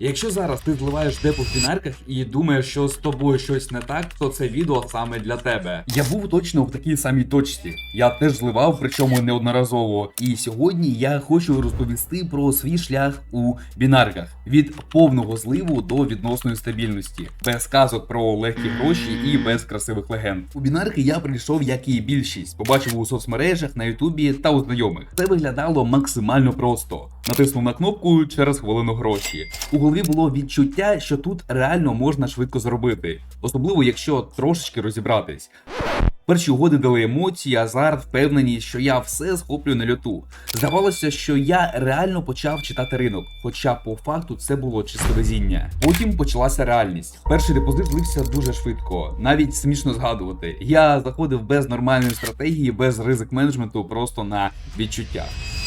Якщо зараз ти зливаєш депу в бінарках і думаєш, що з тобою щось не так, то це відео саме для тебе. Я був точно в такій самій точці. Я теж зливав, причому неодноразово. І сьогодні я хочу розповісти про свій шлях у бінарках від повного зливу до відносної стабільності, без казок про легкі гроші і без красивих легенд. У бінарки я прийшов, як і більшість, побачив у соцмережах, на ютубі та у знайомих. Це виглядало максимально просто. Натиснув на кнопку через хвилину гроші. У голові було відчуття, що тут реально можна швидко зробити, особливо якщо трошечки розібратись. Перші угоди дали емоції, азарт, впевненість, що я все схоплю на льоту. Здавалося, що я реально почав читати ринок, хоча по факту це було чисте везіння. Потім почалася реальність. Перший депозит злився дуже швидко, навіть смішно згадувати. Я заходив без нормальної стратегії, без ризик менеджменту, просто на відчуття.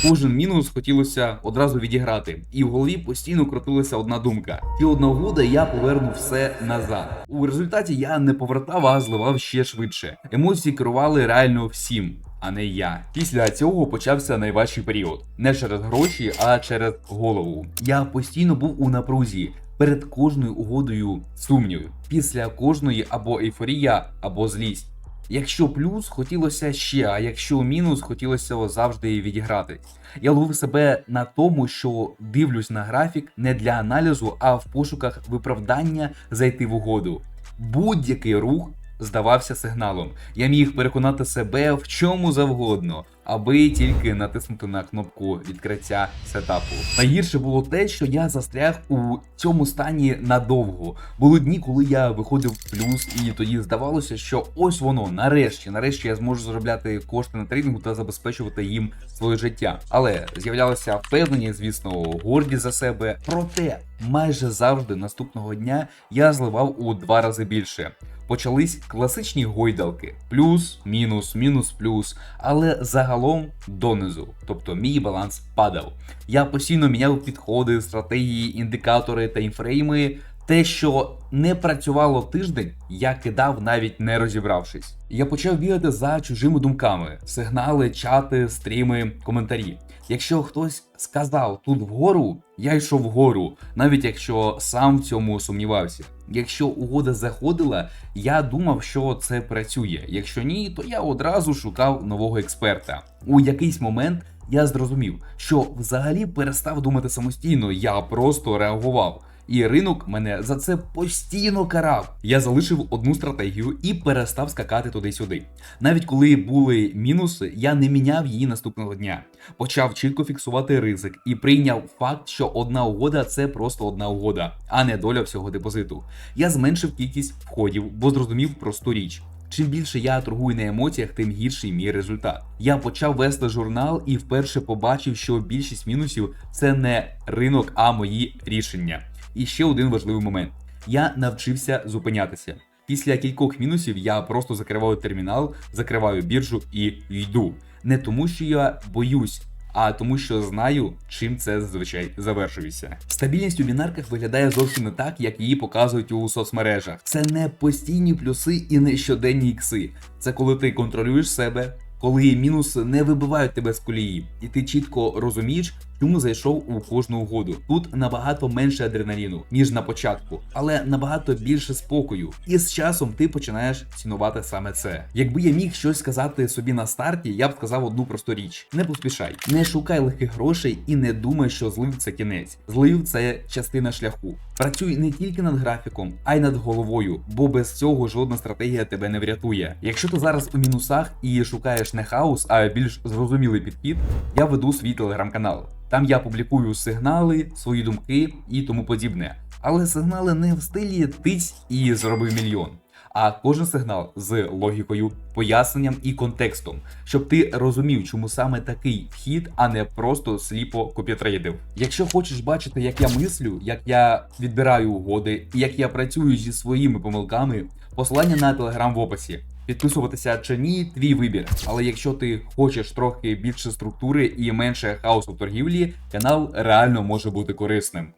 Кожен мінус хотілося одразу відіграти, і в голові постійно крутилася одна думка: і одна угода я поверну все назад. У результаті я не повертав, а зливав ще швидше. Емоції керували реально всім. А не я. Після цього почався найважчий період. Не через гроші, а через голову. Я постійно був у напрузі. Перед кожною угодою сумнів. Після кожної або ейфорія, або злість. Якщо плюс хотілося ще, а якщо мінус хотілося завжди відіграти. Я ловив себе на тому, що дивлюсь на графік не для аналізу, а в пошуках виправдання зайти в угоду. Будь-який рух здавався сигналом. Я міг переконати себе в чому завгодно, аби тільки натиснути на кнопку відкриття сетапу. Найгірше було те, що я застряг у цьому стані надовго. Були дні, коли я виходив в плюс, і тоді здавалося, що ось воно нарешті, нарешті я зможу заробляти кошти на трейдингу та забезпечувати їм своє життя. Але з'являлася впевненість, звісно, гордість за себе. Проте майже завжди наступного дня я зливав у два рази більше. Почались класичні гойдалки: плюс, мінус, мінус, плюс, але загалом донизу. Тобто мій баланс падав. Я постійно міняв підходи, стратегії, індикатори та інфрейми. Те, що не працювало тиждень, я кидав навіть не розібравшись. Я почав бігати за чужими думками: сигнали, чати, стріми, коментарі. Якщо хтось сказав тут вгору, я йшов вгору, навіть якщо сам в цьому сумнівався. Якщо угода заходила, я думав, що це працює. Якщо ні, то я одразу шукав нового експерта. У якийсь момент я зрозумів, що взагалі перестав думати самостійно, я просто реагував. І ринок мене за це постійно карав. Я залишив одну стратегію і перестав скакати туди-сюди. Навіть коли були мінуси, я не міняв її наступного дня. Почав чітко фіксувати ризик і прийняв факт, що одна угода це просто одна угода, а не доля всього депозиту. Я зменшив кількість входів, бо зрозумів просту річ. Чим більше я торгую на емоціях, тим гірший мій результат. Я почав вести журнал і вперше побачив, що більшість мінусів це не ринок, а мої рішення. І ще один важливий момент: я навчився зупинятися. Після кількох мінусів я просто закриваю термінал, закриваю біржу і йду. Не тому, що я боюсь. А тому, що знаю, чим це зазвичай завершується. Стабільність у бінарках виглядає зовсім не так, як її показують у соцмережах. Це не постійні плюси і не щоденні ікси. Це коли ти контролюєш себе, коли мінуси не вибивають тебе з колії, і ти чітко розумієш, чому зайшов у кожну угоду. Тут набагато менше адреналіну, ніж на початку, але набагато більше спокою. І з часом ти починаєш цінувати саме це. Якби я міг щось сказати собі на старті, я б сказав одну просту річ: не поспішай, не шукай легких грошей і не думай, що злив це кінець. Злив це частина шляху. Працюй не тільки над графіком, а й над головою, бо без цього жодна стратегія тебе не врятує. Якщо ти зараз у мінусах і шукаєш не хаос, а більш зрозумілий підхід, я веду свій телеграм-канал. Там я публікую сигнали, свої думки і тому подібне. Але сигнали не в стилі тиць і зроби мільйон. А кожен сигнал з логікою, поясненням і контекстом, щоб ти розумів, чому саме такий вхід, а не просто сліпо копітрейдив. Якщо хочеш бачити, як я мислю, як я відбираю угоди як я працюю зі своїми помилками, посилання на телеграм в описі. Підписуватися чи ні, твій вибір. Але якщо ти хочеш трохи більше структури і менше хаосу в торгівлі, канал реально може бути корисним.